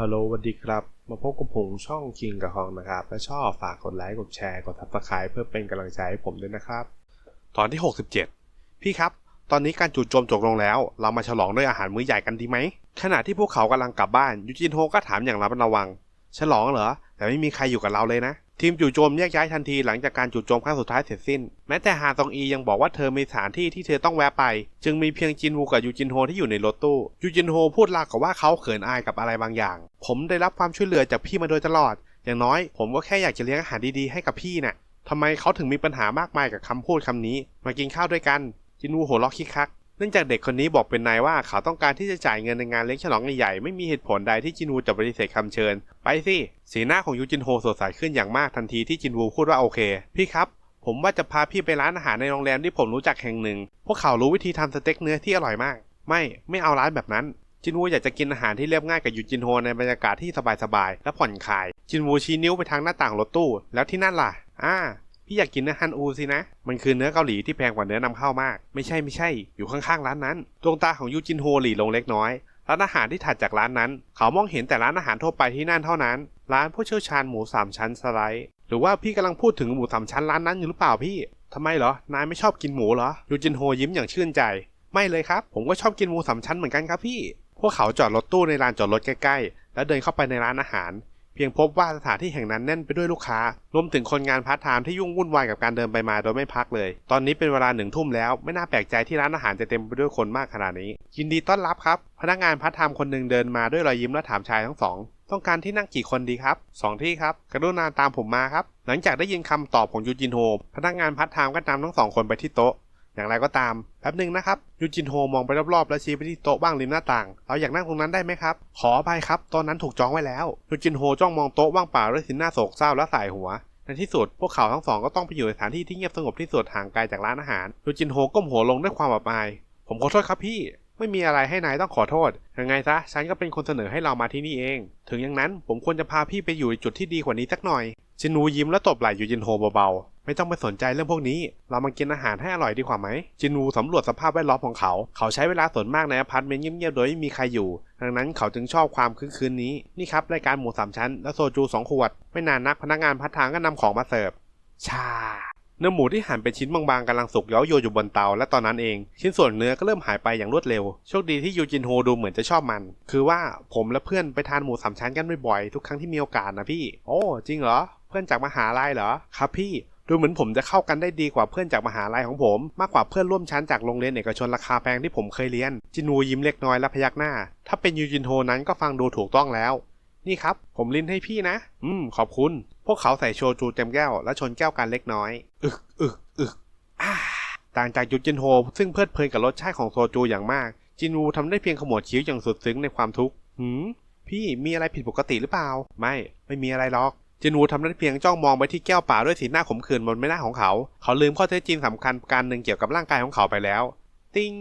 ฮัลโหลสวัสดีครับ มาพบกับผมช่องคิงกับฮองนะครับ ถ้าชอบฝากกดไลค์ กดแชร์ กดทับสไครายเพื่อเป็นกำลังใจให้ผมด้วยนะครับ ตอนที่ 67 พี่ครับ ตอนนี้การจู่โจมจบลงแล้ว เรามาฉลองด้วยอาหารมื้อใหญ่กันดีไหม ขณะที่พวกเขากำลังกลับบ้านยูจินโฮก็ถามอย่างระมัดระวัง ฉลองเหรอ แต่ไม่มีใครอยู่กับเราเลยนะ ทีมจู่โจมแยกย้ายทันทีหลังจากการจู่โจมครั้งสุดท้ายเสร็จสิ้น แม้แต่ฮาซองอียังบอกว่าเธอมีสถานที่ที่เธอต้องแวะไป จึงมีเพียงจินวูกับยูจินโฮที่อยู่ในรถตู้ ยูจินโฮพูดลากกับว่าเขาเขินอายกับอะไรบางอย่าง ผมได้รับความช่วยเหลือจากพี่มาโดยตลอด อย่างน้อยผมก็แค่อยากจะเลี้ยงอาหารดีๆให้กับพี่น่ะทำไมเขาถึงมีปัญหามากมายกับคำพูดคำนี้ มากินข้าวด้วยกัน จินวูหัวเราะคิกคัก เนื่องจากเด็กคนนี้บอกเป็นนายว่าเขาต้องการที่จะจ่ายเงินในงานเลี้ยงฉลองใหญ่ๆไม่มีเหตุผลใดที่จินวูจะปฏิเสธคำเชิญ ไปสิสีหน้าของยูจินโฮสดใสขึ้นอย่างมากทันทีที่จินวูพูดว่าโอเค พี่ครับ ผมว่าจะพาพี่ไปร้านอาหารในโรงแรมที่ผมรู้จักแห่งหนึ่ง พวกเขารู้วิธีทำสเต็กเนื้อที่อร่อยมาก ไม่ไม่เอาร้านแบบนั้นจินวูอยากจะกินอาหารที่เรียบง่ายกับยูจินโฮในบรรยากาศที่สบายๆและผ่อนคลายจินวูชี้นิ้วไปทางหน้าต่างรถตู้ แล้วที่นั่นล่ะอ่า พี่อยากกินเนื้อฮันอูสินะ มันคือเนื้อเกาหลีที่แพงกว่าเนื้อนำเข้ามาก ไม่ใช่ไม่ใช่ อยู่ข้างๆร้านนั้น ดวงตาของยูจินโฮหลีลงเล็กน้อย ร้านอาหารที่ถัดจากร้านนั้น เขามองเห็นแต่ร้านอาหารทั่วไปที่นั่นเท่านั้น ร้านผู้เชี่ยวชาญหมูสามชั้นสไลด์ หรือว่าพี่กำลังพูดถึงหมูสามชั้นร้านนั้นอยู่หรือเปล่าพี่ทำไมเหรอ นายไม่ชอบกินหมูเหรอ ยูจินโฮยิ้มอย่างชื่นใจ ไม่เลยครับ ผมก็ชอบกินหมูสามชั้นเหมือนกันครับพี่ พวกเขาจอดรถตู้ในลานจอดรถใกล้ๆ แล้วเดินเข้าไปในร้านอาหาร เพียงพบว่าสถานที่แห่งนั้นแน่นไปด้วยลูกค้ารวมถึงคนงานพาร์ทไทม์ที่ยุ่งวุ่นวายกับการเดินไปมาโดยไม่พักเลย ตอนนี้เป็นเวลาหนึ่งทุ่มแล้ว ไม่น่าแปลกใจที่ร้านอาหารจะเต็มไปด้วยคนมากขนาดนี้ ยินดีต้อนรับครับ พนักงานพาร์ทไทม์คนหนึ่งเดินมาด้วยรอยยิ้มและถามชายทั้งสองต้องการที่นั่งกี่คนดีครับสองที่ครับ กรุณาตามผมมาครับ หลังจากได้ยินคำตอบของยูจินโฮ พนักงานพาร์ทไทม์ก็นำทั้งสองคนไปที่โต๊ะ อย่างไรก็ตามแป๊บหนึ่งนะครับยูจินโฮมองไปรอบๆ แล้วชี้ไปที่โต๊ะว่างริมหน้าต่าง เราอยากนั่งตรงนั้นได้ไหมครับ ขออภัยครับต๊ะนั้นถูกจองไว้แล้วยูจินโฮจ้องมองโต๊ะว่างเปล่าด้วยสีหน้าโศกเศร้าและสายหัวในที่สุดพวกเขาทั้งสองก็ต้องไปอยู่ในสถานที่ที่เงียบสงบที่สุดห่างไกลจากร้านอาหารยูจินโฮก้มหัวลงด้วยความอับอาย ผมขอโทษครับพี่ไม่มีอะไรให้นายต้องขอโทษ ยังไงซะ ฉันก็เป็นคนเสนอให้เรามาที่นี่เอง ถึงอย่างนั้นผมควรจะพาพี่ไปอยู่ในจุดที่ดีกว่านี้สักหน่อย จินูยิ้มและตบไหล่ยูจินโฮเบาๆ ไม่ต้องไปสนใจเรื่องพวกนี้ เรามากินอาหารให้อร่อยดีกว่าไหม จินวูสำรวจสภาพแวดล้อมของเขา เขาใช้เวลาส่วนมากในอพาร์ตเมนต์เงียบๆ โดยไม่มีใครอยู่ ดังนั้นเขาจึงชอบความคึกคืนนี้ นี่ครับรายการหมูสามชั้น และโซจูสองขวด ไม่นานนักพนักงานพัฒทางก็นำของมาเสิร์ฟ ชา เนื้อหมูที่หั่นเป็นชิ้นบางๆกำลังสุกเย้าโยอยู่บนเตา และตอนนั้นเอง ชิ้นส่วนเนื้อก็เริ่มหายไปอย่างรวดเร็ว โชคดีที่ยูจินโฮดูเหมือนจะชอบมัน คือว่าผมและเพื่อนไปทานหมูสามชั้นกันบ่อยๆ ทุกครั้งที่มีโอกาสนะพี่ โอ้ จริงเหรอ เพื่อนจากมหาลัยเหรอ ครับพี่ ดูเหมือนผมจะเข้ากันได้ดีกว่าเพื่อนจากมหาลัยของผม มากกว่าเพื่อนร่วมชั้นจากโรงเรียนเอกชนราคาแพงที่ผมเคยเรียน จินูยิ้มเล็กน้อยและพยักหน้า ถ้าเป็นยูจินโฮนั้นก็ฟังดูถูกต้องแล้ว นี่ครับ ผมลินให้พี่นะ อืม ขอบคุณ พวกเขาใส่โชจูเต็มแก้วและชนแก้วกันเล็กน้อย อึกอึกอึกอ่าต่างจากยูจินโฮซึ่งเพลิดเพลินกับรสชาติของโซจูอย่างมาก จินูทำได้เพียงขมวดคิ้วอย่างสุดซึ้งในความทุกข์หืมพี่มีอะไรผิดปกติหรือเปล่า ไม่ ไม่มีอะไรหรอก จินวูทำได้เพียงจ้องมองไปที่แก้วเปล่าด้วยสีหน้าขมขื่นบนใบหน้าของเขา เขาลืมข้อเท็จจริงสำคัญการหนึ่งเกี่ยวกับร่างกายของเขาไปแล้ว ติง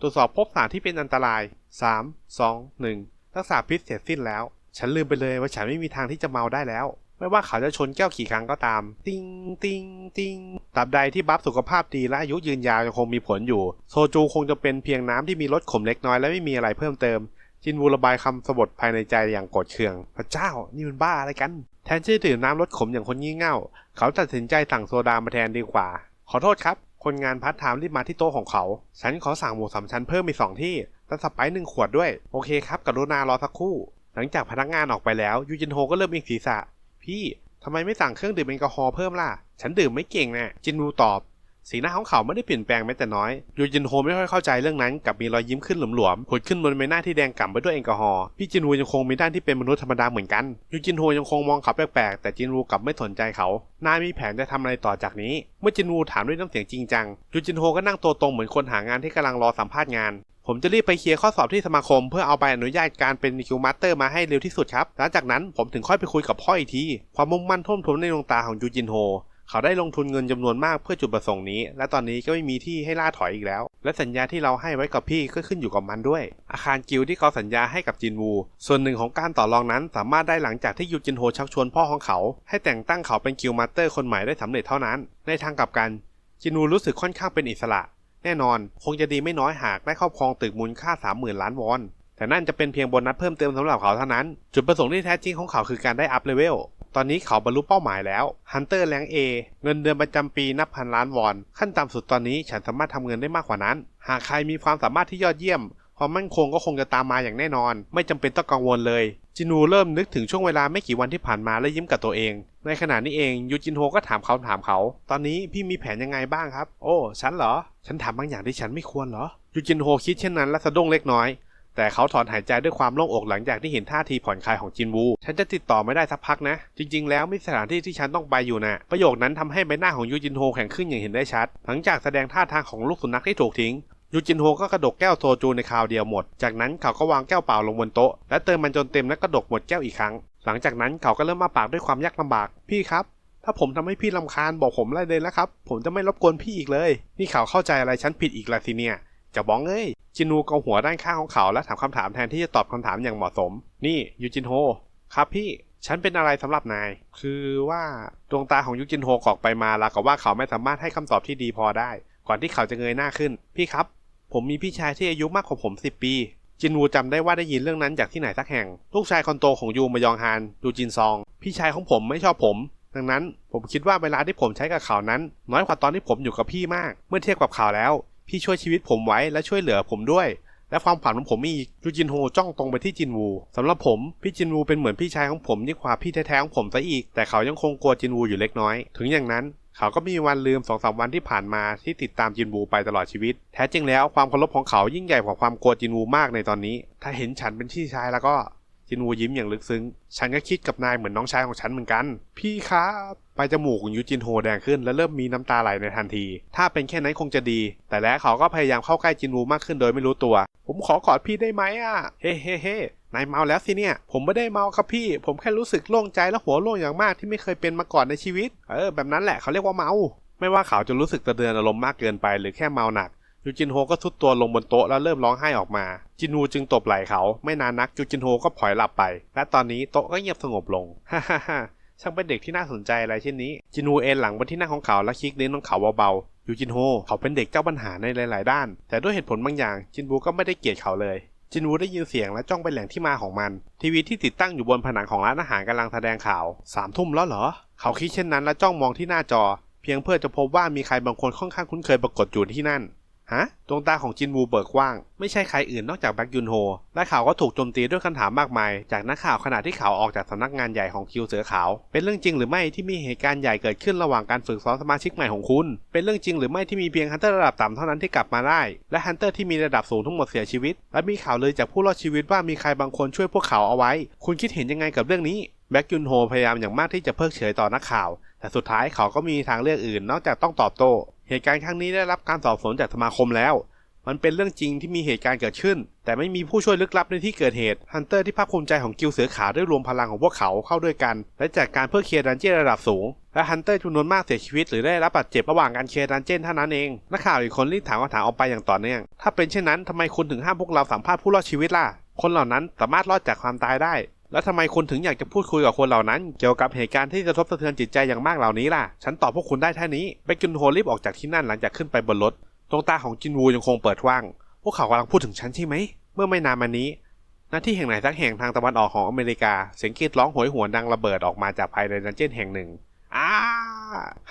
ตรวจสอบพบสารที่เป็นอันตราย 3 2 1รักษาพิษเสร็จสิ้นแล้ว ฉันลืมไปเลยว่าฉันไม่มีทางที่จะเมาได้แล้ว ไม่ว่าเขาจะชนแก้วกี่ครั้งก็ตาม ติงติงติงตราบใดที่บัฟสุขภาพดีและอายุยืนยาวยังคงมีผลอยู่ โซจูคงจะเป็นเพียงน้ำที่มีรสขมเล็กน้อยและไม่มีอะไรเพิ่มเติม จินวูระบายคำสบทภายในใจอย่างโกรธเคือง พระเจ้า นี่มันบ้าอะไรกัน แทนที่จะดื่มน้ำรสขมอย่างคนงี่เง่า เขาตัดสินใจสั่งโซดามาแทนดีกว่า ขอโทษครับ คนงานพัดถามรีบมาที่โต๊ะของเขา ฉันขอสั่งหมูสามชั้นเพิ่มอีกสองที่และสไปซ์หนึ่งขวดด้วย โอเคครับกรุณารอสักครู่ หลังจากพนักงานออกไปแล้วยูจินโฮก็เริ่มมีศีรษะ พี่ทำไมไม่สั่งเครื่องดื่มแอลกอฮอล์เพิ่มล่ะ ฉันดื่มไม่เก่งนะจินวูตอบ สีหน้าของเขาไม่ได้เปลี่ยนแปลงแม้แต่น้อย ยูจินโฮไม่ค่อยเข้าใจเรื่องนั้นกับมีรอยยิ้มขึ้นหลวมๆผุดขึ้นบนใบหน้าที่แดงก่ำไปด้วยแอลกอฮอล์ พี่จินวูยังคงมีด้านที่เป็นมนุษย์ธรรมดาเหมือนกัน ยูจินโฮยังคงมองเขาแปลกๆ แต่จินวูกลับไม่สนใจเขา นายมีแผนจะทำอะไรต่อจากนี้ เมื่อจินวูถามด้วยน้ำเสียงจริงจัง ยูจินโฮก็นั่งตัวตรงเหมือนคนหางานที่กำลังรอสัมภาษณ์งานผมจะรีบไปเคลียร์ข้อสอบที่สมาคมเพื่อเอาใบอนุญาตการเป็นคิวมาสเตอร์มาให้เร็วที่สุดครับ หลังจากนั้นผมถึงค่อยไปคุยกับพ่ออีกที ความมุ่งมั่นท่วมท้นในดวงตาของยูจินโฮ เขาได้ลงทุนเงินจำนวนมากเพื่อจุดประสงค์นี้ และตอนนี้ก็ไม่มีที่ให้ล่าถอยอีกแล้ว และสัญญาที่เราให้ไว้กับพี่ก็ขึ้นอยู่กับมันด้วย อาคารกิลที่เขาสัญญาให้กับจินวู ส่วนหนึ่งของการต่อรองนั้น สามารถได้หลังจากที่ยูจินโฮชักชวนพ่อของเขา ให้แต่งตั้งเขาเป็นกิลมาสเตอร์คนใหม่ได้สำเร็จเท่านั้น ในทางกลับกัน จินวูรู้สึกค่อนข้างเป็นอิสระ แน่นอน คงจะดีไม่น้อยหากได้ครอบครองตึกมูลค่า 30,000 ล้านวอน แต่นั่นจะเป็นเพียงโบนัสเพิ่มเติมสำหรับเขาเท่านั้น จุดประสงค์ที่แท้จริงของเขาคือการได้อัพเลเวล ตอนนี้เขาบรรลุเป้าหมายแล้วฮันเตอร์แรงเอเงินเดือนประจำปีนับพันล้านวอน ขั้นต่ำสุดตอนนี้ฉันสามารถทำเงินได้มากกว่านั้น หากใครมีความสามารถที่ยอดเยี่ยม ความมั่นคงก็คงจะตามมาอย่างแน่นอน ไม่จำเป็นต้องกังวลเลย จินูเริ่มนึกถึงช่วงเวลาไม่กี่วันที่ผ่านมาและยิ้มกับตัวเอง ในขณะนี้เองยูจินโฮก็ถามเขาถามเขา ตอนนี้พี่มีแผนยังไงบ้างครับ โอ้ ฉันเหรอ ฉันถามบางอย่างที่ฉันไม่ควรเหรอยูจินโฮคิดเช่นนั้นและสะดุ้งเล็กน้อย แต่เขาถอนหายใจด้วยความโล่งอกหลังจากที่เห็นท่าทีผ่อนคลายของจินวู ฉันจะติดต่อไม่ได้สักพักนะ จริง ๆ แล้วมีสถานที่ที่ฉันต้องไปอยู่นะประโยคนั้นทำให้ใบหน้าของยูจินโฮแข็งขึ้นอย่างเห็นได้ชัด หลังจากแสดงท่าทางของลูกสุนัขที่ถูกทิ้งยูจินโฮก็กระดกแก้วโซจูในคราวเดียวหมด จากนั้นเขาก็วางแก้วเปล่าลงบนโต๊ะ และเติมมันจนเต็มและกระดกหมดแก้วอีกครั้ง หลังจากนั้นเขาก็เริ่มมาปากด้วยความยากลำบาก พี่ครับ ถ้าผมทำให้พี่ลำคาญบอกผมเลยเลยนะครับ ผมจะไม่รบกวนพี่อีกเลย นี่เขาเข้าใจอะไรฉันผิดอีกละทีเนี่ย จะบ้องเอ้ยจินูเกาหัวด้านข้างของเขาและถามคำถามแทนที่จะตอบคำถามอย่างเหมาะสม นี่ยูจินโฮครับพี่ฉันเป็นอะไรสำหรับนาย คือว่าดวงตาของยูจินโฮกอกไปมาล้วกับว่าเขาไม่สามารถให้คำตอบที่ดีพอได้ ก่อนที่เขาจะเงยหน้าขึ้น พี่ครับ ผมมีพี่ชายที่อายุมากกว่าผม 10 ปี จินวูจำได้ว่าได้ยินเรื่องนั้นจากที่ไหนสักแห่ง ลูกชายคนโตของยูมายองฮานยูจินซอง พี่ชายของผมไม่ชอบผม ดังนั้นผมคิดว่าเวลาที่ผมใช้กับเขานั้น น้อยกว่าตอนที่ผมอยู่กับพี่มาก เมื่อเทียบกับเขาแล้ว พี่ช่วยชีวิตผมไว้และช่วยเหลือผมด้วย และความฝันของผมมีอีกยูจินโฮจ้องตรงไปที่จินวูสำหรับผมพี่จินวูเป็นเหมือนพี่ชายของผมยิ่งกว่าพี่แท้ๆของผมซะอีก แต่เขายังคงกลัวจินวูอยู่เล็กน้อย ถึงอย่างนั้นเขาก็มีวันลืมสองสามวันที่ผ่านมาที่ติดตามจินวูไปตลอดชีวิต แท้จริงแล้วความเคารพของเขายิ่งใหญ่กว่าความกลัวจินวูมากในตอนนี้ ถ้าเห็นฉันเป็นพี่ชายแล้วก็ จินวูยิ้มอย่างลึกซึ้ง ฉันก็คิดกับนายเหมือนน้องชายของฉันเหมือนกัน พี่ครับปลายจมูกของยูจินโฮแดงขึ้น และเริ่มมีน้ำตาไหลในทันที ถ้าเป็นแค่นั้นคงจะดี แต่แล้วเขาก็พยายามเข้าใกล้จินวูมากขึ้นโดยไม่รู้ตัว ผมขอกอดพี่ได้ไหมอะ เฮ้เฮ้เฮ้นายเมาแล้วสิเนี่ย ผมไม่ได้เมาครับพี่ ผมแค่รู้สึกโล่งใจและหัวโล่งอย่างมากที่ไม่เคยเป็นมาก่อนในชีวิต เออ แบบนั้นแหละเขาเรียกว่าเมา ไม่ว่าเขาจะรู้สึกตะเดือนอารมณ์มากเกินไปหรือแค่เมาหนัก ยูจินโฮก็ทุดตัวลงบนโต๊ะแล้วเริ่มร้องไห้ออกมา จินวูจึงตบไหล่เขา ไม่นานนักยูจินโฮก็ผลอยหลับไป และตอนนี้โต๊ะก็เงียบสงบลง ฮ่าฮ่าฮ่าช่างเป็นเด็กที่น่าสนใจอะไรเช่นนี้ จินวูเอนหลังบนที่นั่งของเขาและคลิกลิ้นของเขาเบาๆยูจินโฮเขาเป็นเด็กเจ้าปัญหาในหลาย ๆ ด้าน แต่ด้วยเหตุผลบางอย่าง จินวูก็ไม่ได้เกลียดเขาเลยจินวูได้ยินเสียงและจ้องไปแหล่งที่มาของมัน ทีวีที่ติดตั้งอยู่บนผนังของร้านอาหารกำลังแสดงข่าวสามทุ่มแล้วเหรอ เขาคิดเช่นนั้นและจ้องมองที่หน้าจอ เพียงเพื่อจะพบว่ามีใครบางคนค่อนข้างคุ้นเคยปรากฏอยู่ที่นั่น ฮะ ดวงตาของจินวูเบิกกว้าง ไม่ใช่ใครอื่นนอกจากแบ็กยุนโฮ และเขาก็ถูกโจมตีด้วยคำถามมากมาย จากนักข่าวขณะที่เขาออกจากสำนักงานใหญ่ของคิวเสือขาว เป็นเรื่องจริงหรือไม่ที่มีเหตุการณ์ใหญ่เกิดขึ้นระหว่างการฝึกซ้อมสมาชิกใหม่ของคุณ เป็นเรื่องจริงหรือไม่ที่มีเพียงฮันเตอร์ระดับต่ำเท่านั้นที่กลับมาได้ และฮันเตอร์ที่มีระดับสูงทั้งหมดเสียชีวิต และมีข่าวเลยจากผู้รอดชีวิตว่ามีใครบางคนช่วยพวกเขาเอาไว้ คุณคิดเห็นยังไงกับเรื่องนี้แบ็กยุนโฮพยายามอย่างมากที่จะเพิกเฉยต่อนักข่าว แต่สุดท้ายเขาก็มีทางเลือกอื่น นอกจากต้องตอบโต้ เหตุการณ์ครั้งนี้ได้รับการสอบสวนจากสมาคมแล้ว มันเป็นเรื่องจริงที่มีเหตุการณ์เกิดขึ้น แต่ไม่มีผู้ช่วยลึกลับในที่เกิดเหตุ ฮันเตอร์ที่ภาคภูมิใจของกิลเสือขาวได้รวมพลังของพวกเขาเข้าด้วยกัน และจัดการเพื่อเคลียร์ดันเจี้ยนระดับสูง และฮันเตอร์จำนวนมากเสียชีวิตหรือได้รับบาดเจ็บระหว่างการเคลียร์ดันเจี้ยนเท่านั้นเอง นักข่าวอีกคนรีบถามคำถามออกไปอย่างต่อเนื่อง ถ้าเป็นเช่นนั้นทำไมคุณถึงห้ามพวกเราสัมภาษณ์ผู้รอดชีวิตล่ะ คนเหล่านั้นสามารถรอดจากความตายได้ แล้วทำไมคุณถึงอยากจะพูดคุยกับคนเหล่านั้น เกี่ยวกับเหตุการณ์ที่กระทบสะเทือนจิตใจอย่างมากเหล่านี้ล่ะ ฉันตอบพวกคุณได้แค่นี้เบกกินโฮรีบออกจากที่นั่นหลังจากขึ้นไปบนรถดวงตาของจินวูยังคงเปิดว้าง พวกเขากำลังพูดถึงฉันใช่ไหม เมื่อไม่นานมานี้ณที่แห่งไหนสักแห่งทางตะวันออกของอเมริกา เสียงกรีดร้องโหยหวนดังระเบิดออกมาจากภายในดันเจี้ยนแห่งหนึ่งอ้า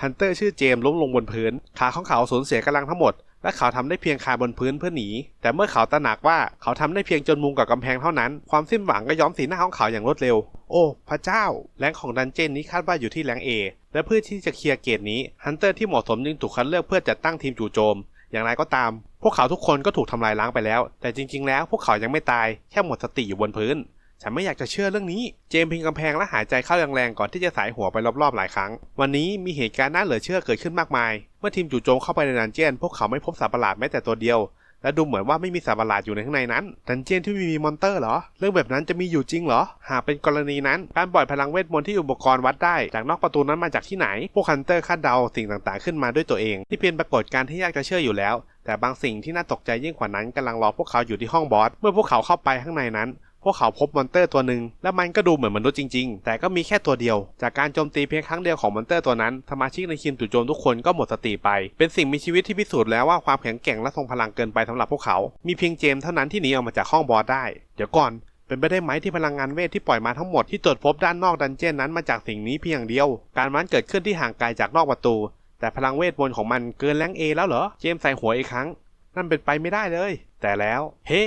ฮันเตอร์ชื่อเจมส์ล้มลงบนพื้น ขาของเขาสูญเสียกำลังทั้งหมด และเขาทำได้เพียงคาบนพื้นเพื่อหนี แต่เมื่อเขาตระหนักว่าเขาทำได้เพียงจนมุมกับกำแพงเท่านั้น ความสิ้นหวังก็ย้อมสีหน้าของเขาอย่างรวดเร็ว โอ้ พระเจ้า แรงของดันเจี้ยนนี้คาดว่าอยู่ที่แรงเอและเพื่อที่จะเคลียร์เกตนี้ฮันเตอร์ที่เหมาะสมจึงถูกคัดเลือกเพื่อจัดตั้งทีมจู่โจม อย่างไรก็ตาม พวกเขาทุกคนก็ถูกทำลายล้างไปแล้ว แต่จริง ๆ แล้วพวกเขายังไม่ตายแค่หมดสติอยู่บนพื้น ฉันไม่อยากจะเชื่อเรื่องนี้ เจมพิงกำแพงและหายใจเข้าแรงๆก่อนที่จะสายหัวไปรอบๆหลายครั้ง วันนี้มีเหตุการณ์น่าเหลือเชื่อเกิดขึ้นมากมาย เมื่อทีมจู่โจมเข้าไปในดันเจียน พวกเขาไม่พบสัตว์ประหลาดแม้แต่ตัวเดียว และดูเหมือนว่าไม่มีสัตว์ประหลาดอยู่ในข้างในนั้น ดันเจียนที่ไม่มีมอนเตอร์เหรอ เรื่องแบบนั้นจะมีอยู่จริงเหรอ หากเป็นกรณีนั้น การปล่อยพลังเวทมนต์ที่อุปกรณ์วัดได้จากนอกประตูนั้นมาจากที่ไหน พวกฮันเตอร์คาดเดาสิ่งต่างๆขึ้นมาด้วยตัวเอง ที่เป็นปรากฏการณ์ที่ยากจะเชื่ออยู่แล้ว แต่บางสิ่งที่น่าตกใจยิ่งกว่านั้นกำลังรอพวกเขาอยู่ที่ห้องบอส เมื่อพวกเขาเข้าไปข้างในนั้น พวกเขาพบมอนเตอร์ตัวหนึ่งและมันก็ดูเหมือนมนุษย์จริงๆ แต่ก็มีแค่ตัวเดียว จากการโจมตีเพียงครั้งเดียวของมอนเตอร์ตัวนั้นสมาชิกในทีมจู่โจมทุกคนก็หมดสติไป เป็นสิ่งมีชีวิตที่พิสูจน์แล้วว่าความแข็งแกร่งและทรงพลังเกินไปสำหรับพวกเขา มีเพียงเจมส์เท่านั้นที่หนีออกมาจากห้องบอสได้ เดี๋ยวก่อนเป็นไปได้ไหมที่พลังงานเวทที่ปล่อยมาทั้งหมดที่ตรวจพบด้านนอกดันเจี้ยนนั้นมาจากสิ่งนี้เพียงเดียว การมันเกิดขึ้นที่ห่างไกลจากนอกประตู แต่พลังเวทมนต์ของมันเกินแรงเอแล้วเหรอ เจมส์ใส่หัวอีกครั้ง นั่นเป็นไปไม่ได้เลย แต่แล้ว เฮ้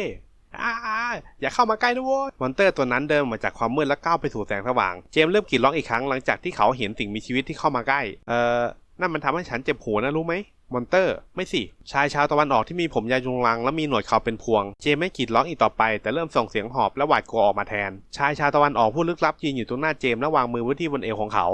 อาอย่าเข้ามาใกล้นะโว้ยมอนเตอร์ตัวนั้นเดินมาจากความมืดและก้าวไปสู่แสงสว่าง เจมส์เริ่มกรีดร้องอีกครั้งหลังจากที่เขาเห็นสิ่งมีชีวิตที่เข้ามาใกล้ เอ่อ นั่นมันทำให้ฉันเจ็บหัวนะรู้ไหมมอนเตอร์ ไม่สิ ชายชาวตะวันออกที่มีผมยาวยุงลังและมีหนวดเขาเป็นพวง เจมส์ไม่กรีดร้องอีกต่อไป แต่เริ่มส่งเสียงหอบและหวาดกลัวออกมาแทน ชายชาวตะวันออกผู้ลึกลับยืนอยู่ตรงหน้าเจมส์และวางมือไว้ที่บนเอวของเขา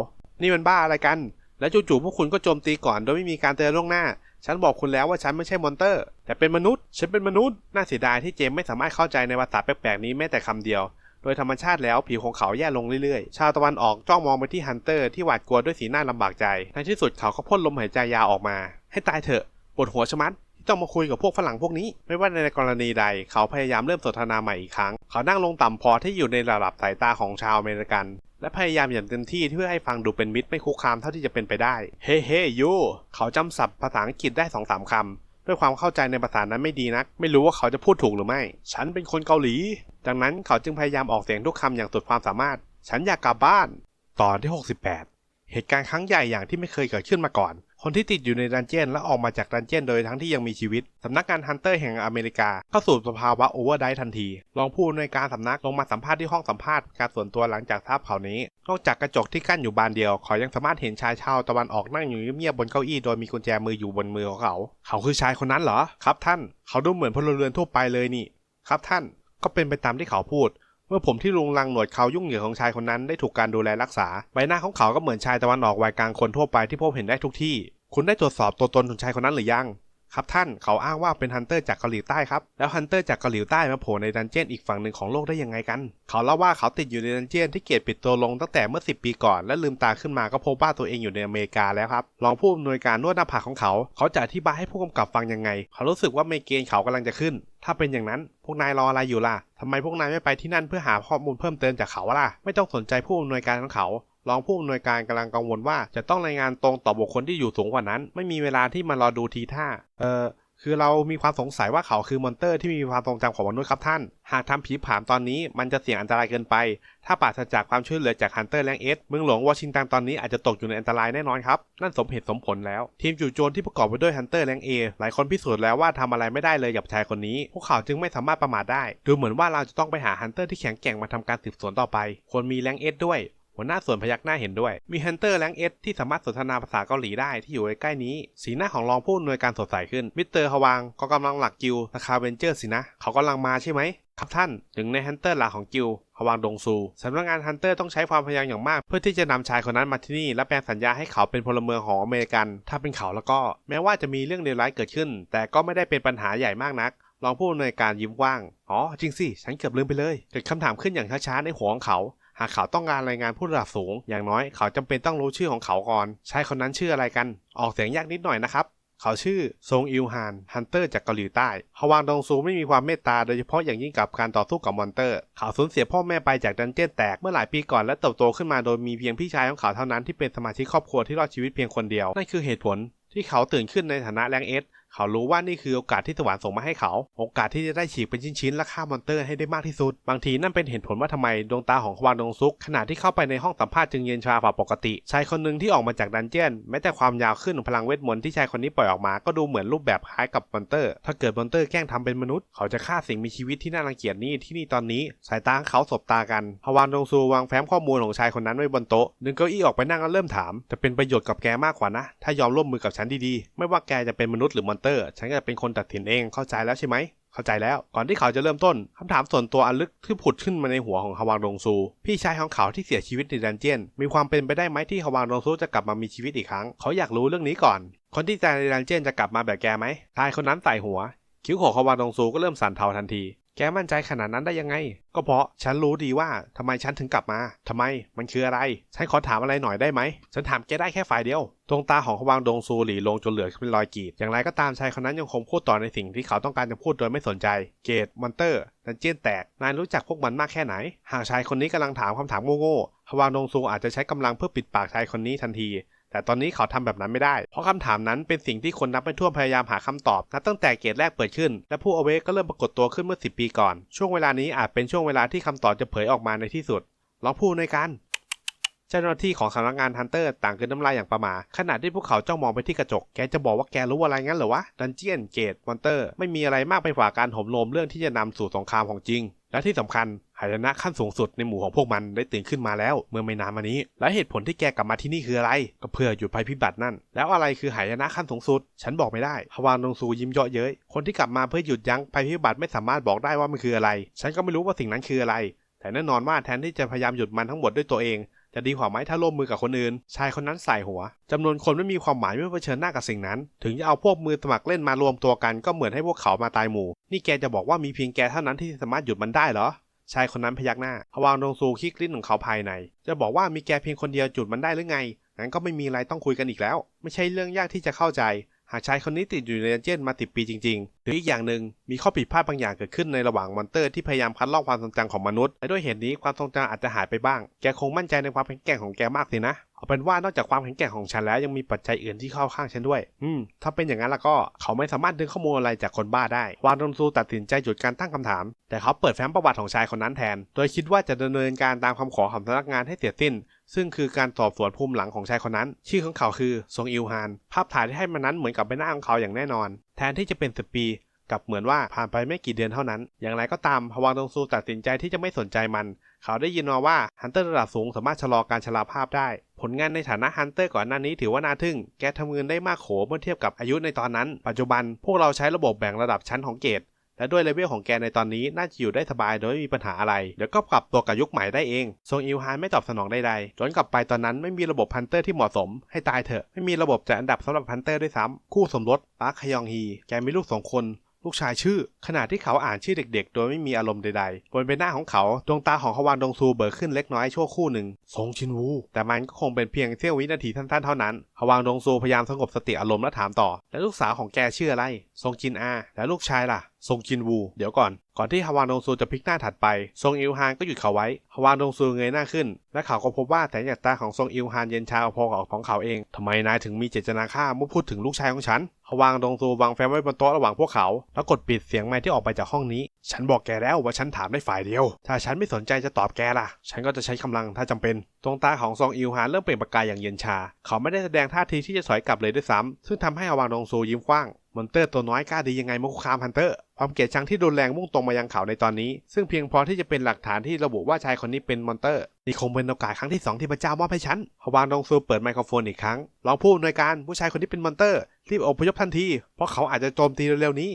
นี่มันบ้าอะไรกัน และจู่ๆพวกคุณก็โจมตีก่อนโดยไม่มีการเตือนล่วงหน้า ฉันบอกคุณแล้วว่าฉันไม่ใช่มอนเตอร์ แต่เป็นมนุษย์ ฉันเป็นมนุษย์ น่าเสียดายที่เจมไม่สามารถเข้าใจในภาษาแปลกๆนี้แม้แต่คำเดียว โดยธรรมชาติแล้วผิวของเขาแย่ลงเรื่อยๆ ชาวตะวันออกจ้องมองไปที่ฮันเตอร์ที่หวาดกลัวด้วยสีหน้าลำบากใจ ในที่สุดเขาก็พ่นลมหายใจยาวออกมา ให้ตายเถอะปวดหัวชะมัดที่ต้องมาคุยกับพวกฝรั่งพวกนี้ ไม่ว่าในกรณีใด เขาพยายามเริ่มสนทนาใหม่อีกครั้ง เขานั่งลงต่ำพอที่อยู่ในระดับสายตาของชาวอเมริกัน และพยายามอย่างเต็มที่เพื่อให้ฟังดูเป็นมิตรไม่คุกคามเท่าที่จะเป็นไปได้ เฮ้เฮ้ยูเขาจำศัพท์ภาษาอังกฤษได้สองสามคำด้วยความเข้าใจในภาษานั้นไม่ดีนัก ไม่รู้ว่าเขาจะพูดถูกหรือไม่ ฉันเป็นคนเกาหลี ดังนั้นเขาจึงพยายามออกเสียงทุกคำอย่างสุดความสามารถ ฉันอยากกลับบ้าน ตอนที่ 68 เหตุการณ์ครั้งใหญ่อย่างที่ไม่เคยเกิดขึ้นมาก่อน คนที่ติดอยู่ในดันเจียนและออกมาจากดันเจียนโดยทั้งที่ยังมีชีวิต สำนักงานฮันเตอร์แห่งอเมริกา เข้าสู่สภาวะโอเวอร์ไดทันทีรองผู้อำนวยการสำนักลงมาสัมภาษณ์ที่ห้องสัมภาษณ์การส่วนตัวหลังจากทราบข่าวนี้ นอกจากกระจกที่กั้นอยู่บานเดียวเขายังสามารถเห็นชายชาวตะวันออกนั่งอยู่เงียบบนเก้าอี้โดยมีกุญแจมืออยู่บนมือของเขา เขาคือชายคนนั้นเหรอครับท่าน เขาดูเหมือนพลเรือนทั่วไปเลยนี่ ครับท่านก็เป็นไปตามที่เขาพูด มื่อผมที่ลุงลังหนวดเขายุ่งเหยิงของชายคนนั้นได้ถูกการดูแลรักษา ใบหน้าของเขาก็เหมือนชายตะวันออกวัยกลางคนทั่วไปที่พบเห็นได้ทุกที่ คุณได้ตรวจสอบตัวตนของชายคนนั้นหรือยัง ครับท่านเขาอ้างว่าเป็นฮันเตอร์จากเกาหลีใต้ครับแล้วฮันเตอร์จากเกาหลีใต้มาโผล่ในดันเจียนอีกฝั่งหนึ่งของโลกได้ยังไงกัน เขาเล่าว่าเขาติดอยู่ในดันเจียนที่เกตปิดตัวลงตั้งแต่เมื่อ 10 ปีก่อน และลืมตาขึ้นมาก็พบว่าตัวเองอยู่ในอเมริกาแล้วครับรองผู้อำนวยการนวดหน้าผากของเขา เขาจะอธิบายให้ผู้กำกับฟังยังไง เขารู้สึกว่าไมเกนเขากำลังจะขึ้น ถ้าเป็นอย่างนั้นพวกนายรออะไรอยู่ล่ะทำไมพวกนายไม่ไปที่นั่นเพื่อหาข้อมูลเพิ่มเติมจากเขาล่ะ ไม่ต้องสนใจผู้อำนวยการของเขา รองผู้อำนวยการกำลังกังวลว่าจะต้องรายงานตรงต่อบุคคลที่อยู่สูงกว่านั้น ไม่มีเวลาที่มารอดูทีท่า เออคือเรามีความสงสัยว่าเขาคือมอนเตอร์ที่มีความทรงจำของมนุษย์ครับท่าน หากทำผีผามตอนนี้มันจะเสี่ยงอันตรายเกินไป ถ้าปราศจากความช่วยเหลือจากฮันเตอร์แลงเอสเมืองหลวงวอชิงตันตอนนี้อาจจะตกอยู่ในอันตรายแน่นอนครับ นั่นสมเหตุสมผลแล้ว ทีมจู่โจมที่ประกอบไปด้วยฮันเตอร์แลงเอหลายคนพิสูจน์แล้วว่าทำอะไรไม่ได้เลยกับชายคนนี้ พวกเขาจึงไม่สามารถประมาทได้ ดูเหมือนว่าเราจะต้องไปหาฮันเตอร์ที่แข็งแกร่งมาทำการสืบสวนต่อไป ควรมีแลงเอสด้วย หัวหน้าส่วนพยักหน้าเห็นด้วย มีฮันเตอร์แลงเอสที่สามารถสนทนาภาษาเกาหลีได้ที่อยู่ใกล้ๆนี้ สีหน้าของรองผู้อำนวยการสดใสขึ้น มิสเตอร์ฮวางก็กำลังหลักกิลราคาเวนเจอร์สินะ เขากำลังมาใช่ไหม ครับท่าน หนึ่งในฮันเตอร์หลักของกิลฮวางดงซูสำนักงานฮันเตอร์ต้องใช้ความพยายามอย่างมาก เพื่อที่จะนำชายคนนั้นมาที่นี่ และแปลงสัญญาให้เขาเป็นพลเมืองของอเมริกัน ถ้าเป็นเขาแล้วก็ แม้ว่าจะมีเรื่องเลวร้ายเกิดขึ้น แต่ก็ไม่ได้เป็นปัญหาใหญ่มากนักรองผู้อำนวยการยิ้มว่าง อ๋อ จริงสิ ฉันเกือบลืมไปเลย เกิดคำถามขึ้นอย่างช้าๆในหัวของเขา หากเขาต้องการรายงานผู้ระดับสูง อย่างน้อยเขาจำเป็นต้องรู้ชื่อของเขาก่อนชายคนนั้นชื่ออะไรกัน ออกเสียงยากนิดหน่อยนะครับ เขาชื่อซงอิลฮานฮันเตอร์จากเกาหลีใต้ฮวางดงซูไม่มีความเมตตาโดยเฉพาะอย่างยิ่งกับการต่อสู้กับมอนเตอร์ เขาสูญเสียพ่อแม่ไปจากดันเจี้ยนแตกเมื่อหลายปีก่อนและเติบโตขึ้นมาโดยมีเพียงพี่ชายของเขาเท่านั้นที่เป็นสมาชิกครอบครัวที่รอดชีวิตเพียงคนเดียวนั่นคือเหตุผลที่เขาตื่นขึ้นในฐานะแรงเอส เขารู้ว่านี่คือโอกาสที่สวรรค์ส่งมาให้เขา โอกาสที่จะได้ฉีกเป็นชิ้นๆและฆ่ามอนเตอร์ให้ได้มากที่สุด บางทีนั่นเป็นเหตุผลว่าทำไมดวงตาของฮวางดงซุก ขณะที่เข้าไปในห้องสัมภาษณ์จึงเย็นชาฝ่าปกติ ชายคนหนึ่งที่ออกมาจากดันเจี้ยนแม้แต่ความยาวขึ้นของพลังเวทมนต์ที่ชายคนนี้ปล่อยออกมาก็ดูเหมือนรูปแบบคล้ายกับมอนเตอร์ ถ้าเกิดมอนเตอร์แกล้งทำเป็นมนุษย์ เขาจะฆ่าสิ่งมีชีวิตที่น่ารังเกียจนี้ที่นี่ตอนนี้สายตาของเขาสบตากันฮวางดงซูวางแฟ้มข้อมูลของชายคนนั้นไว้บนโต๊ะดึงเก้าอี้ออกไปนั่งแล้วเริ่มถามจะเป็นประโยชน์กับแกมากกว่านะ ถ้ายอมร่วมมือกับฉันดีๆไม่ว่าแกจะเป็นมนุษย์หรือมอนเตอร์ ฉันก็จะเป็นคนตัดสินเองเข้าใจแล้วใช่ไหม เข้าใจแล้ว ก่อนที่เขาจะเริ่มต้นคำถามส่วนตัวอันลึกที่ผุดขึ้นมาในหัวของฮาวางดงซู พี่ชายของเขาที่เสียชีวิตในดันเจียน มีความเป็นไปได้ไหมที่ฮาวางดงซูจะกลับมามีชีวิตอีกครั้ง เขาอยากรู้เรื่องนี้ก่อน คนที่ตายในดันเจียนจะกลับมาแบบแกไหมชายคนนั้นใส่หัว คิ้วของฮาวางดงซูก็เริ่มสั่นเทาทันที แกมั่นใจขนาดนั้นได้ยังไง ก็เพราะฉันรู้ดีว่าทำไมฉันถึงกลับมาทำไมมันคืออะไร ฉันขอถามอะไรหน่อยได้ไหม ฉันถามแกได้แค่ฝ่ายเดียวดวงตาของฮวางดงซูหลีลงจนเหลือเป็นรอยกรีด อย่างไรก็ตามชายคนนั้นยังคงพูดต่อในสิ่งที่เขาต้องการจะพูดโดยไม่สนใจ เกตมอนเตอร์ดันเจียนแตก นายรู้จักพวกมันมากแค่ไหน หากชายคนนี้กำลังถามคำถามโง่ๆฮวางดงซูอาจจะใช้กำลังเพื่อปิดปากชายคนนี้ทันที แต่ตอนนี้เขาทำแบบนั้นไม่ได้ เพราะคำถามนั้นเป็นสิ่งที่คนนับไม่ถ้วนพยายามหาคำตอบนับตั้งแต่เกตแรกเปิดขึ้น และผู้อเวกก็เริ่มปรากฏตัวขึ้นเมื่อ 10 ปีก่อน ช่วงเวลานี้อาจเป็นช่วงเวลาที่คำตอบจะเผยออกมาในที่สุดลองพูดในการเจ้าหน้าที่ของสำนักงานฮันเตอร์ต่างกันน้ำลายอย่างประมา ขณะที่พวกเขาจ้องมองไปที่กระจก แกจะบอกว่าแกรู้อะไรงั้นเหรอวะ ดันเจียน เกตมอนเตอร์ ไม่มีอะไรมากไปกว่าการโหมโลมเรื่องที่จะนำสู่สงครามของจริง และที่สำคัญหายนะขั้นสูงสุดในหมู่ของพวกมันได้ตื่นขึ้นมาแล้วเมื่อไม่นานมานี้ และเหตุผลที่แกกลับมาที่นี่คืออะไร ก็เพื่อหยุดภัยพิบัตินั่น แล้วอะไรคือหายนะขั้นสูงสุด ฉันบอกไม่ได้ฮวานดงซูยิ้มเยาะเย้ยคนที่กลับมาเพื่อหยุดยั้งภัยพิบัติไม่สามารถบอกได้ว่ามันคืออะไร ฉันก็ไม่รู้ว่าสิ่งนั้นคืออะไร แต่แน่นอนว่าแทนที่จะพยายามหยุดมันทั้งหมดด้วยตัวเอง จะดีกว่าไหมถ้าร่วมมือกับคนอื่น ชายคนนั้นใส่หัวจำนวนคนไม่มีความหมายเมื่อเผชิญหน้ากับสิ่งนั้น ถึงจะเอาพวกมือสมัครเล่นมารวมตัวกันก็เหมือนให้พวกเขามาตายหมู่ นี่แกจะบอกว่ามีเพียงแกเท่านั้นที่สามารถหยุดมันได้เหรอ ชายคนนั้นพยักหน้าฮวางดงซูคลิกลิ้นของเขาภายใน จะบอกว่ามีแกเพียงคนเดียวจุดมันได้หรือไง งั้นก็ไม่มีอะไรต้องคุยกันอีกแล้ว ไม่ใช่เรื่องยากที่จะเข้าใจ หากชายคนนี้ติดอยู่ในเจนมาติดปีจริงหรืออีกอย่างหนึ่งมีข้อผิดพลาดบางอย่างเกิดขึ้นในระหว่างมอนเตอร์ที่พยายามคัดลอกความทรงจำของมนุษย์และด้วยเหตุนี้ความทรงจำอาจจะหายไปบ้าง แกคงมั่นใจในความแข็งแกร่งของแกมากสินะเอาเป็นว่านอกจากความแข็งแกร่งของฉันแล้วยังมีปัจจัยอื่นที่เข้าข้างฉันด้วย อืม ถ้าเป็นอย่างนั้นแล้วก็เขาไม่สามารถดึงข้อมูลอะไรจากคนบ้าได้ วานดนซูตัดสินใจหยุดการตั้งคำถาม แต่เขาเปิดแฟ้มประวัติของชายคนนั้นแทน โดยคิดว่าจะดำเนินการตามคำขอของพนักงานให้เสร็จสิ้น ซึ่งคือการสอบสวนภูมิหลังของชายคนนั้น ชื่อของเขาคือซงอิลฮาน ภาพถ่ายที่ให้มันนั้นเหมือนกับใบหน้าของเขาอย่างแน่นอน ทนที่จะเป็นสิบปีกับเหมือนว่าผ่านไปไม่กี่เดือนเท่านั้น อย่างไรก็ตามฮวางตงซูตัดสินใจที่จะไม่สนใจมัน เขาได้ยินมาว่าฮันเตอร์ระดับสูงสามารถชะลอการชราภาพได้ ผลงานในฐานะฮันเตอร์ก่อนหน้านี้ถือว่าน่าทึ่ง แกทำเงินได้มากโขเมื่อเทียบกับอายุในตอนนั้น ปัจจุบันพวกเราใช้ระบบแบ่งระดับชั้นของเกรด และด้วยเลเวลของแกในตอนนี้น่าจะอยู่ได้สบายโดยไม่มีปัญหาอะไร เดี๋ยวก็ปรับตัวกับยุคใหม่ได้เองทรงอิลฮานไม่ตอบสนองใดๆย้อนกลับไปตอนนั้นไม่มีระบบพันเตอร์ที่เหมาะสม ให้ตายเถอะ ไม่มีระบบจัดอันดับสำหรับพันเตอร์ด้วยซ้ำคู่สมรสปาร์คคยองฮี แกมีลูกสองคน ลูกชายชื่อ ขณะที่เขาอ่านชื่อเด็กๆ โดยไม่มีอารมณ์ใดๆ บนใบหน้าของเขาดวงตาของฮวานดงซูเบิกขึ้นเล็กน้อยชั่วคู่หนึ่งซงชินวู แต่มันก็คงเป็นเพียงเสี้ยววินาทีสั้นๆเท่านั้นฮวานดงซูพยายามสงบสติอารมณ์และถามต่อ แล้วลูกสาวของแกชื่ออะไรซงจินอา แล้วลูกชายล่ะซงจินวู เดี๋ยวก่อน ก่อนที่ฮวานดงซูจะพลิกหน้าถัดไปซงอิลฮานก็หยุดเขาไว้ฮวานดงซูเงยหน้าขึ้น และเขาก็พบว่าแสงจากตาของซงอิลฮานเย็นชาพอกับของเขาเองทำไมนายถึงมีเจตนาฆ่าเมื่อพูดถึงลูกชายของฉัน วางดงซูวางแฟ้มไว้บนโต๊ะระหว่างพวกเขา แล้วกดปิดเสียงไมค์ที่ออกไปจากห้องนี้ ฉันบอกแกแล้วว่าฉันถามได้ฝ่ายเดียว ถ้าฉันไม่สนใจจะตอบแกล่ะ ฉันก็จะใช้กำลังถ้าจำเป็น ดวงตาของซองอิวฮานเริ่มเปล่งประกายอย่างเย็นชา เขาไม่ได้แสดงท่าทีที่จะสอยกลับเลยด้วยซ้ำซึ่งทำให้อวางดงซูยิ้มกว้างมอนเตอร์ตัวน้อยกล้าดียังไงมาคุกคามฮันเตอร์ ความเกลียดชังที่รุนแรงมุ่งตรงมายังเขาในตอนนี้ ซึ่งเพียงพอที่จะเป็นหลักฐานที่ระบุว่าชายคนนี้เป็นมอนเตอร์ นี่คงเป็นโอกาสครั้งที่สองที่พระเจ้ามอบให้ฉันฮวานดงซูเปิดไมโครโฟนอีกครั้ง ลองพูดหน่วยการผู้ชายคนนี้เป็นมอนเตอร์ รีบอพยพทันที เพราะเขาอาจจะโจมตีเร็วๆนี้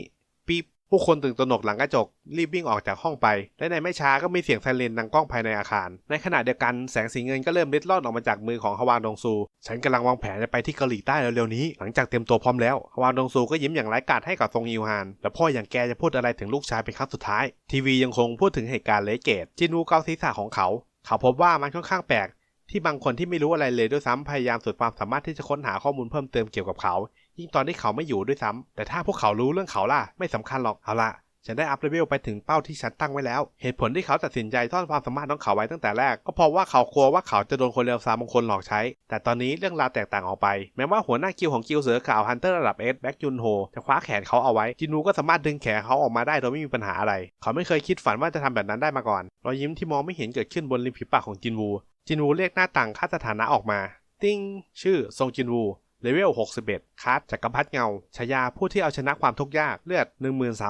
ผู้คนตื่นตระหนกหลังกระจก รีบวิ่งออกจากห้องไป และในไม่ช้าก็มีเสียงไซเรนดังก้องภายในอาคาร ในขณะเดียวกันแสงสีเงินก็เริ่มเล็ดลอดออกมาจากมือของฮวานดงซู ฉันกำลังวางแผนจะไปที่เกาหลีใต้เร็วๆนี้ หลังจากเตรียมตัวพร้อมแล้วฮวานดงซูก็ยิ้มอย่างไร้กาดให้กับซงอิวฮาน แล้วพ่ออย่างแกจะพูดอะไรถึงลูกชายเป็นครั้งสุดท้าย ทีวียังคงพูดถึงเหตุการณ์เลเกตจินูเกาศีรษะของเขา เขาพบว่ามันค่อนข้างแปลกที่บางคนที่ไม่รู้อะไรเลยด้วยซ้ำพยายามสุดความสามารถที่จะค้นหาข้อมูลเพิ่มเติมเกี่ยวกับเขา ยิ่งตอนที่เขาไม่อยู่ด้วยซ้ำแต่ถ้าพวกเขารู้เรื่องเขาล่ะ ไม่สำคัญหรอก เอาล่ะฉันได้อัพเลเวลไปถึงเป้าที่ฉันตั้งไว้แล้ว เหตุผลที่เขาตัดสินใจซ่อนความสามารถของเขาไว้ตั้งแต่แรก ก็เพราะว่าเขากลัวว่าเขาจะโดนคนเลวทรามบางคนหลอกใช้ แต่ตอนนี้เรื่องราวแตกต่างออกไป แม้ว่าหัวหน้ากิลของกิลเสือขาวฮันเตอร์ระดับเอสแบ็กจุนโฮจะคว้าแขนเขาเอาไว้ จินูก็สามารถดึงแขนเขาออกมาได้โดยไม่มีปัญหาอะไร เขาไม่เคยคิดฝันว่าจะทำแบบนั้นได้มาก่อน รอยยิ้มที่มองไม่เห็นเกิดขึ้นบนริมฝีปากของจินวู จินวูเรียกหน้าต่างค่าสถานะออกมา ติ้งชื่อซงจินวู เลเวล 61คาร์ดจักรพรรดิเงา ชยาผู้ที่เอาชนะความทุกข์ยาก เลือด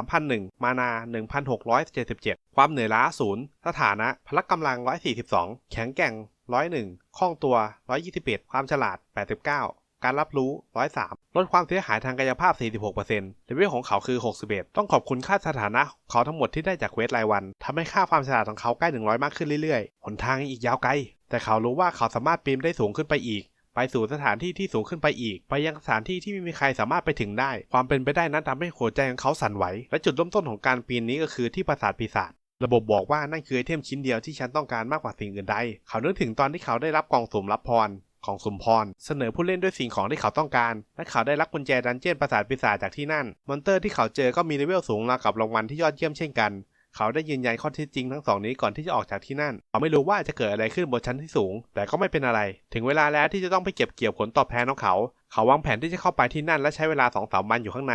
13,001 มานา 1,677 ความเหนื่อยล้าศูนย์สถานะ พละกำลัง 142 แข็งแกร่ง 101 คล่องตัว 121 ความฉลาด 89 การรับรู้ 103 ลดความเสียหายทางกายภาพ 46%เลเวลของเขาคือ 61 ต้องขอบคุณค่าสถานะของเขาทั้งหมดที่ได้จากเควสรายวัน ทำให้ค่าความฉลาดของเขาใกล้ 100 มากขึ้นเรื่อยๆ หนทางยังอีกยาวไกล แต่เขารู้ว่าเขาสามารถปีนได้สูงขึ้นไปอีก ไปสู่สถานที่ที่สูงขึ้นไปอีก ไปยังสถานที่ที่ไม่มีใครสามารถไปถึงได้ ความเป็นไปได้นั้นทำให้หัวใจของเขาสั่นไหว และจุดเริ่มต้นของการปีนนี้ก็คือที่ปราสาทปีศาจระบบบอกว่านั่นคือไอเทมชิ้นเดียวที่ฉันต้องการมากกว่าสิ่งอื่นใด เขานึกถึงตอนที่เขาได้รับกล่องสุ่มรับพรของสุมพร เสนอผู้เล่นด้วยสิ่งของที่เขาต้องการ และเขาได้รับกุญแจดันเจี้ยนปราสาทปีศาจจากที่นั่น มอนเตอร์ที่เขาเจอก็มีเลเวลสูงราวกับรางวัลที่ยอดเยี่ยมเช่นกัน เขาได้ยืนยันข้อเท็จจริงทั้งสองนี้ก่อนที่จะออกจากที่นั่น เขาไม่รู้ว่าจะเกิดอะไรขึ้นบนชั้นที่สูง แต่ก็ไม่เป็นอะไร ถึงเวลาแล้วที่จะต้องไปเก็บเกี่ยวผลตอบแทนของเขา เขาวางแผนที่จะเข้าไปที่นั่นและใช้เวลาสองสามวันอยู่ข้างใน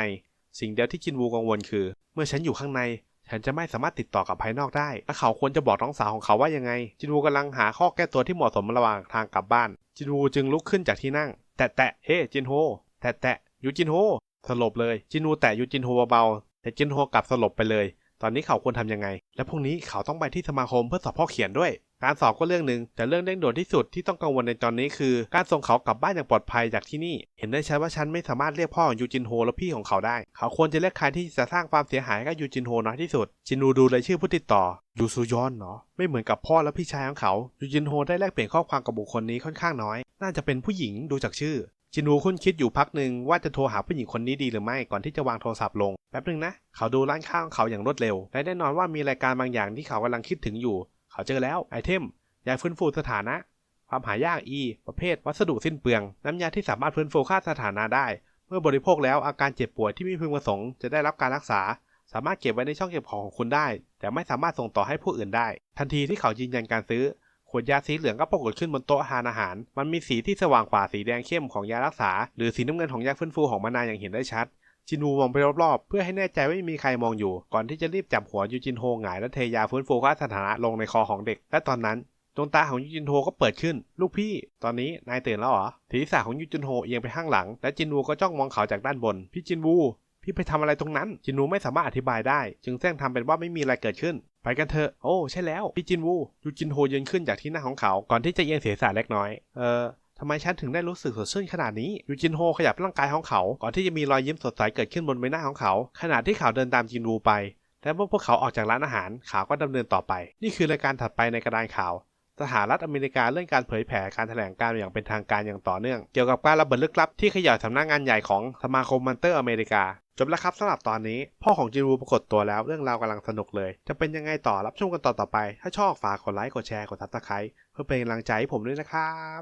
สิ่งเดียวที่จินวูกังวลคือ เมื่อฉันอยู่ข้างใน ฉันจะไม่สามารถติดต่อกับภายนอกได้ และเขาควรจะบอกน้องสาวของเขาว่ายังไง จินวูกำลังหาข้อแก้ตัวที่เหมาะสมระหว่างทางกลับบ้าน จินวูจึงลุกขึ้นจากที่นั่ง แตะแตะเฮ้จินโฮ แตะแตะยูจินโฮสลบเลย จินวูแตะยูจินโฮเบาๆแต่จินโฮกลับสลบไปเลย ตอนนี้เขาควรทำยังไง และพรุ่งนี้เขาต้องไปที่สมาคมเพื่อสอบพ่อเขียนด้วย การสอบก็เรื่องหนึ่ง แต่เรื่องเร่งด่วนที่สุดที่ต้องกังวลในตอนนี้คือ การส่งเขากลับบ้านอย่างปลอดภัยจากที่นี่ เห็นได้ชัดว่าฉันไม่สามารถเรียกพ่อของยูจินโฮและพี่ของเขาได้ เขาควรจะเลือกใครที่จะสร้างความเสียหายกับยูจินโฮน้อยที่สุด จินูดูรายชื่อผู้ติดต่อ ยูซูยอนเนาะ ไม่เหมือนกับพ่อและพี่ชายของเขา ยูจินโฮได้แลกเปลี่ยนข้อความกับบุคคลนี้ค่อนข้างน้อย น่าจะเป็นผู้หญิงดูจากชื่อ จินวูคุ้นคิดอยู่พักหนึ่งว่าจะโทรหาผู้หญิงคนนี้ดีหรือไม่ก่อนที่จะวางโทรศัพท์ลงแป๊บหนึ่งนะ เขาดูร้านค้าของเขาอย่างรวดเร็ว และแน่นอนว่ามีรายการบางอย่างที่เขากำลังคิดถึงอยู่ เขาเจอแล้วไอเทมยาฟื้นฟูสถานะ ความหายาก E ประเภท วัสดุสิ้นเปลือง น้ำยาที่สามารถฟื้นฟูค่าสถานะได้ เมื่อบริโภคแล้วอาการเจ็บป่วยที่ไม่พึงประสงค์จะได้รับการรักษา สามารถเก็บไว้ในช่องเก็บของของคุณได้ แต่ไม่สามารถส่งต่อให้ผู้อื่นได้ ทันทีที่เขายืนยันการซื้อ ขวดยาสีเหลืองก็ปรากฏขึ้นบนโต๊ะทานอาหาร มันมีสีที่สว่างกว่าสีแดงเข้มของยารักษา หรือสีน้ำเงินของยาฟื้นฟูของมานาอย่างเห็นได้ชัด จินวูมองไปรอบๆ เพื่อให้แน่ใจว่าไม่มีใครมองอยู่ ก่อนที่จะรีบจับหัวยูจินโฮหงายและเทยาฟื้นฟูค่าสถานะลงในคอของเด็ก และตอนนั้นดวงตาของยูจินโฮก็เปิดขึ้น ลูกพี่ ตอนนี้นายตื่นแล้วเหรอศีรษะของยูจินโฮเอียงไปข้างหลัง และจินวูก็จ้องมองเขาจากด้านบน พี่จินวู พี่ไปทำอะไรตรงนั้น จินวูไม่สามารถอธิบายได้ จึงแซงทำเป็นว่าไม่มีอะไรเกิดขึ้น ไปกันเถอะ โอ้ ใช่แล้ว พี่จินวูยูจินโฮยืนขึ้นจากที่นั่งของเขา ก่อนที่จะเอียงศีรษะเล็กน้อย เอ่อทำไมฉันถึงได้รู้สึกสดชื่นขนาดนี้ ยูจินโฮขยับร่างกายของเขา ก่อนที่จะมีรอยยิ้มสดใสเกิดขึ้นบนใบหน้าของเขา ขณะที่เขาเดินตามจินวูไป และเมื่อพวกเขาออกจากร้านอาหารขาก็ดำเนินต่อไป นี่คือรายการถัดไปในกระดานข่าว สหรัฐอเมริกาเรื่องการเผยแผ่การแถลงการอย่างเป็นทางการอย่างต่อเนื่อง เกี่ยวกับการระเบิดลึกลับที่ขยายสำนักงานใหญ่ของสมาคมมันเตอร์อเมริกา จบแล้วครับสำหรับตอนนี้ พ่อของจินวูปรากฏตัวแล้วเรื่องราวกำลังสนุกเลย จะเป็นยังไงต่อรับชมกันต่อต่อไป ถ้าชอบฝากกดไลค์กดแชร์กดซับสไครต์เพื่อเป็นกำลังใจให้ผมด้วยนะครับ